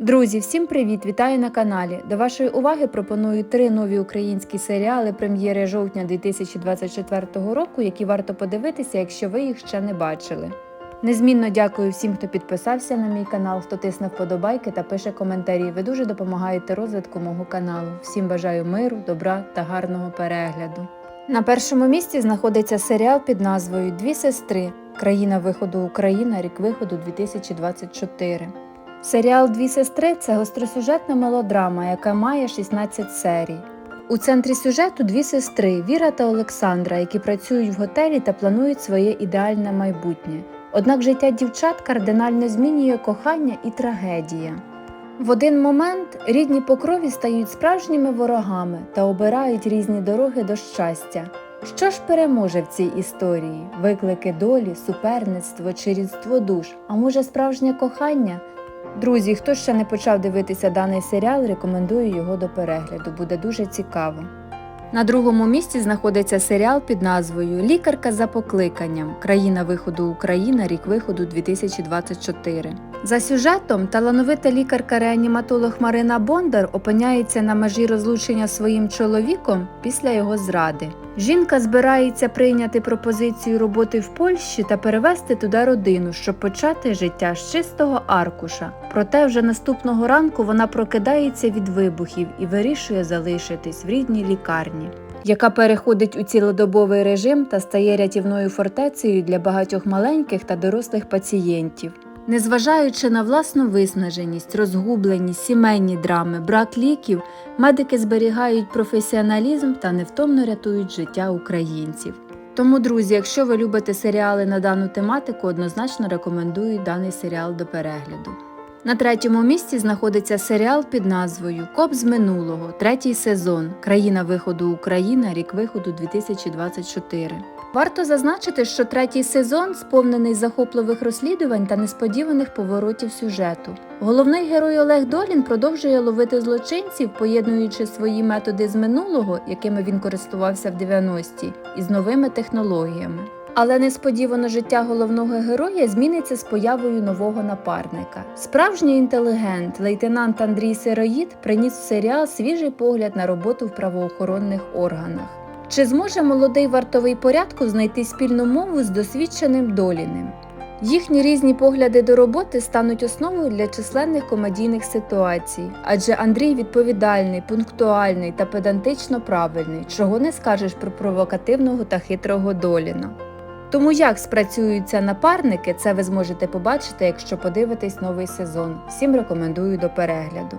Друзі, всім привіт! Вітаю на каналі. До вашої уваги пропоную три нові українські серіали прем'єри жовтня 2024 року, які варто подивитися, якщо ви їх ще не бачили. Незмінно дякую всім, хто підписався на мій канал, хто тисне вподобайки та пише коментарі. Ви дуже допомагаєте розвитку мого каналу. Всім бажаю миру, добра та гарного перегляду. На першому місці знаходиться серіал під назвою Дві сестри. Країна виходу Україна, рік виходу 2024. Серіал Дві сестри це гостросюжетна мелодрама, яка має 16 серій. У центрі сюжету дві сестри Віра та Олександра, які працюють в готелі та планують своє ідеальне майбутнє. Однак життя дівчат кардинально змінює кохання і трагедія. В один момент рідні по крові стають справжніми ворогами та обирають різні дороги до щастя. Що ж переможе в цій історії? Виклики долі, суперництво чи рідство душ, а може справжнє кохання? Друзі, хто ще не почав дивитися даний серіал, рекомендую його до перегляду, буде дуже цікаво. На другому місці знаходиться серіал під назвою Лікарка за покликанням. Країна виходу Україна, рік виходу 2024. За сюжетом талановита лікарка-реаніматолог Марина Бондар опиняється на межі розлучення своїм чоловіком після його зради. Жінка збирається прийняти пропозицію роботи в Польщі та перевезти туди родину, щоб почати життя з чистого аркуша. Проте вже наступного ранку вона прокидається від вибухів і вирішує залишитись в рідній лікарні, яка переходить у цілодобовий режим та стає рятівною фортецею для багатьох маленьких та дорослих пацієнтів. Незважаючи на власну виснаженість, розгубленість, сімейні драми, брак ліків, медики зберігають професіоналізм та невтомно рятують життя українців. Тому, друзі, якщо ви любите серіали на дану тематику, однозначно рекомендую даний серіал до перегляду. На третьому місці знаходиться серіал під назвою Коп з минулого, третій сезон. Країна виходу Україна, рік виходу 2024. Варто зазначити, що третій сезон сповнений захопливих розслідувань та несподіваних поворотів сюжету. Головний герой Олег Долін продовжує ловити злочинців, поєднуючи свої методи з минулого, якими він користувався в 90-ті, із новими технологіями. Але несподівано життя головного героя зміниться з появою нового напарника. Справжній інтелігент, лейтенант Андрій Сироїд приніс в серіал свіжий погляд на роботу в правоохоронних органах. Чи зможе молодий вартовий порядку знайти спільну мову з досвідченим доліним? Їхні різні погляди до роботи стануть основою для численних комедійних ситуацій, адже Андрій відповідальний, пунктуальний та педантично правильний, чого не скажеш про провокативного та хитрого доліна. Тому як спрацюються напарники, це ви зможете побачити, якщо подивитесь новий сезон. Всім рекомендую до перегляду.